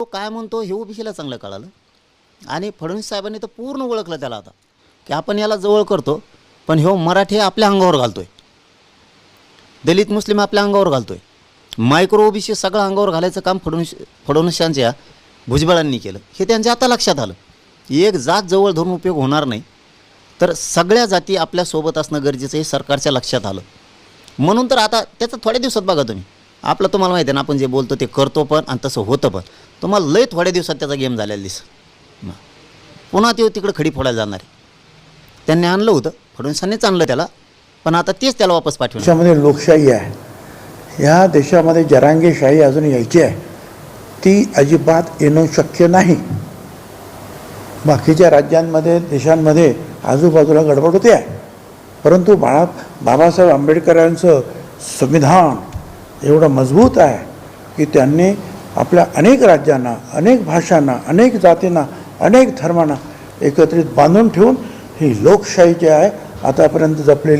तो काय म्हणतो हे ओबीसीला चांगलं कळालं. आणि फडणवीस साहेबांनी तर पूर्ण ओळखलं त्याला आता की आपण याला जवळ करतो पण ह्यो मराठी आपल्या अंगावर घालतोय. दलित मुस्लिम आपल्या अंगावर घालतोय. मायक्रो ओबीसी सगळं अंगावर घालायचं काम फडणवीस फडणवीसांच्या भुजबळांनी केलं. हे त्यांच्या आता लक्षात आलं. एक जात जवळ धरून उपयोग होणार नाही. तर सगळ्या जाती आपल्यासोबत असणं गरजेचं हे सरकारच्या लक्षात आलं. म्हणून तर आता त्याचं थोड्या दिवसात बघा तुम्ही. आपलं तुम्हाला माहिती आहे ना आपण जे बोलतो ते करतो पण आणि तसं होतं पण. तुम्हाला लय थोड्या दिवसात त्याचा गेम झालेला दिस पुन्हा ते तिकडं खडी फोडायला जाणार आहे. त्यांनी आणलं होतं फडणवीसांनीच आणलं त्याला. पण आता तेच त्याला वापस पाठवलं देशामध्ये लोकशाही आहे. ह्या देशामध्ये जरांगेशाही अजून यायची आहे. ती अजिबात येणं शक्य नाही. बाकीच्या राज्यांमध्ये देशांमध्ये आजूबाजूला गडबड होते आहे. परंतु बाळा बाबासाहेब आंबेडकरांचं संविधान एवढं मजबूत आहे की त्यांनी आपल्या अनेक राज्यांना अनेक भाषांना अनेक जातींना अनेक धर्मांना एकत्रित बांधून ठेवून ही लोकशाही जी आहे आतापर्यंत जपलेली